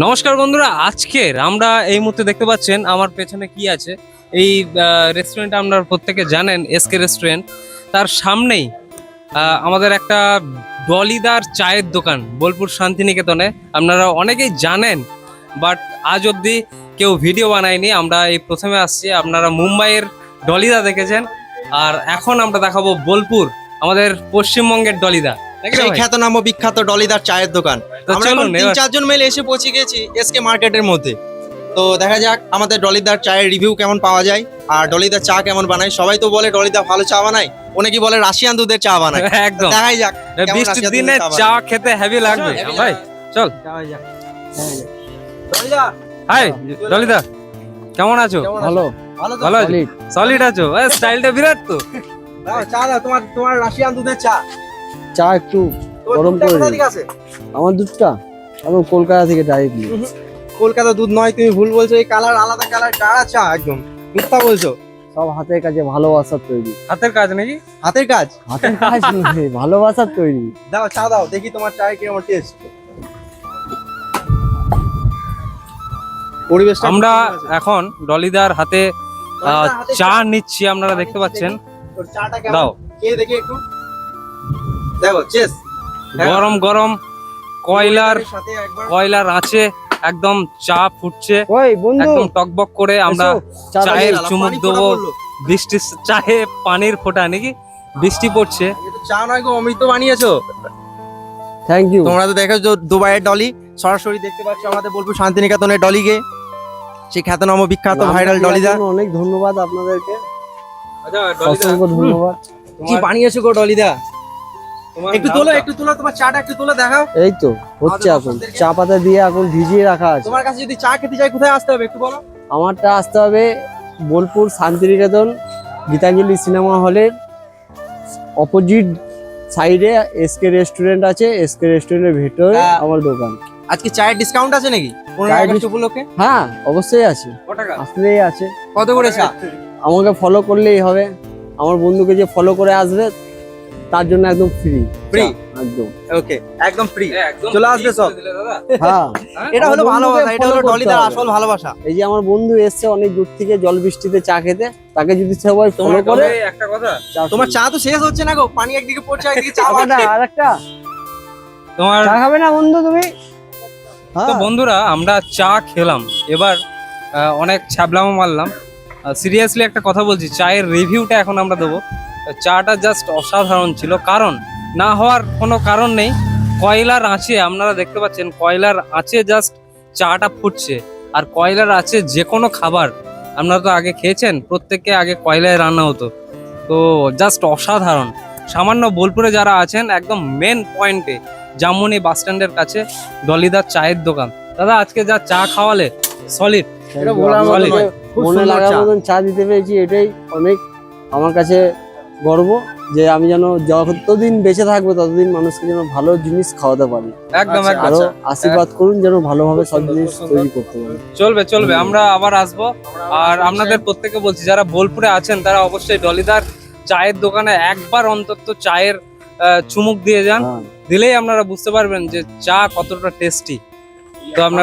নমস্কার বন্ধুরা আজকের আমরা এই মুহূর্তে দেখতে পাচ্ছেন আমার পেছনে কি আছে। এই রেস্টুরেন্ট আপনারা প্রত্যেকে জানেন এসকে রেস্টুরেন্ট তার সামনেই আমাদের একটা ডলিদার চায়ের দোকান, বোলপুর শান্তিনিকেতনে। আপনারা অনেকেই জানেন বাট আজ অবধি কেউ ভিডিও বানায়নি। আমরা এই প্রথমে আসছি, আপনারা মুম্বাইয়ের ডলিদা দেখেছেন। আর এখন আমরা দেখাবো বোলপুর, আমাদের পশ্চিমবঙ্গের ডলিদা। সেই? খ্যাতনাম বিখ্যাত ডলিদার চায়ের দোকান। আমরা এখন তিন চারজন মিলে এসে পৌঁছে গেছি এসকে মার্কেটের মধ্যে। তো দেখা যাক আমাদের ডলিদার চায়ের রিভিউ কেমন পাওয়া যায় আর ডলিদার চা কেমন বানায়। সবাই তো বলে ডলিদা ভালো চা বানায় অনেকে বলে রাশিয়ান দুধের চা বানায়। একদম। দেখাই যাক বৃষ্টির দিনে চা খেতে হেভি লাগবে ভাই চল। ডলিদা, হাই ললিতা কেমন আছো? ভালো। ভালো সলিড আছো? স্টাইলটা বিরাট তো। চা দাও তোমার তোমার রাশিয়ান দুধের চা। চা একটু গরম করে? আমার দুধটা আমি কলকাতা থেকে ডাইরেক্টলি কলকাতা দুধ নয় তুমি ভুল বলছো। এই কালার আলাদা কালার কারা চা একদম। মিথ্যা বলছো। সব হাতের কাছে ভালোবাসার তৈরি। হাতের কাজ নাকি? হাতের কাজ? হাতের কাজ নয়, ভালোবাসার তৈরি। দাও চা দাও দেখি তোমার চায়ের কীরকম টেস্ট পরিবেশটা আমরা এখন ডলিদার হাতে আহ, চা নিচ্ছি আপনারা দেখতে পাচ্ছেন। তোর চাটা কেমন? দাও। খেয়ে দেখি একটু। দেখো চেস। গরম গরম কয়লার সাথে কয়লার আছে একদম চা ফুটছে। একদম টকবক করে আমরা চায়ের চুমুক দেবো। বৃষ্টি চায়ে পানির ফোঁটা নাকি? বৃষ্টি পড়ছে। চা নয় গো অমৃত বানিয়েছো। থ্যাংক ইউ তোমরা তো দেখেছ দুবাইয়ের ডলি। সরাসরি দেখতে পাচ্ছ আমাদের বোলপুর শান্তিনিকেতনের ডলিকে। সেই খ্যাতনাম বিখ্যাত ভাইরাল ডলিদা। অনেক ধন্যবাদ আপনাদেরকে। আচ্ছা, ধন্যবাদ। কি বানিয়েছো গো ডলিদা? একটু তোলো একটু তোলো তোমার চাটা একটু তোলো দেখাও। এই তো হচ্ছে এখন। চা পাতা দিয়ে এখন ভিজিয়ে রাখা আছে। তোমার কাছে যদি চা খেতে চাই কোথায় আসতে হবে একটু বলো? আমারটা আসতে হবে বোলপুর শান্তিনিকেতন গীতাঞ্জলি সিনেমা হলের অপোজিট সাইডে এসকে রেস্টুরেন্ট আছে। এসকে রেস্টুরেন্টের ভেতরে হ্যাঁ। আমার দোকান। আজকে চায়ের ডিসকাউন্ট আছে নাকি? উপলক্ষে? হ্যাঁ অবশ্যই আছে। আসলেই আছে। কত করে চা? আমাকে ফলো করলেই হবে। আমার বন্ধুকে যে ফলো করে আসবে তার জন্য একদম ফ্রি Free? একদম। ওকে একদম ফ্রি চলে আসবে সব। দাদা। হ্যাঁ। এটা হলো ভালোবাসা এটা হলো করতে আসল ভালোবাসা। এই যে আমার বন্ধু এসছে অনেক দূর থেকে জল বৃষ্টিতে চা খেতে তাকে যদি সবাই ফলো করে একটা কথা তোমার চা তো শেষ হচ্ছে না গো পানি একদিকে পড়ছে একদিকে চা বাড়ছে। আরেকটা তোমার চা খাবে না বন্ধু তুমি? তো হ্যাঁ। বন্ধুরা আমরা চা খেলাম। এবার আহ, অনেক ছ্যাবলামো মারলাম। সিরিয়াসলি একটা কথা বলছি চায়ের রিভিউটা এখন আমরা দেবো। চাটা জাস্ট অসাধারণ ছিল। কারণ না হওয়ার কোনো কারণ নেই। কয়লার আঁচে আপনারা দেখতে পাচ্ছেন কয়লার আঁচে জাস্ট চাটা ফুটছে। আর কয়লার আছে যে কোনো খাবার আপনারা তো আগে খেয়েছেন প্রত্যেককে আগে কয়লায় রান্না হতো। তো জাস্ট অসাধারণ। সামান্য বোলপুরে যারা আছেন একদম মেন পয়েন্টে জামুনি বাস স্ট্যান্ডের কাছে ডলিদার চায়ের দোকান। দাদা আজকে যা চা খাওয়ালে সলিড এটা খুব মনে লাগার মতন চা দিতে পেরেছি এটাই অনেক আমার কাছে গর্ব যে আমি যেন যতদিন বেঁচে থাকব ততদিন মানুষকে যেন ভালো জিনিস খাওয়াতে পারি। একদম আচ্ছা, আরও আশীর্বাদ করুন যেন ভালোভাবে সব জিনিস তৈরি করতে পারি। চলবে চলবে। আমরা আবার আসব। আর আপনাদের প্রত্যেকে বলছি যারা বোলপুরে আছেন তারা অবশ্যই ডলিদার চায়ের দোকানে একবার অন্তত চায়ের চুমুক দিয়ে যান। হ্যাঁ। দিলেই আপনারা বুঝতে পারবেন যে চা কতটা টেস্টি তো আপনারা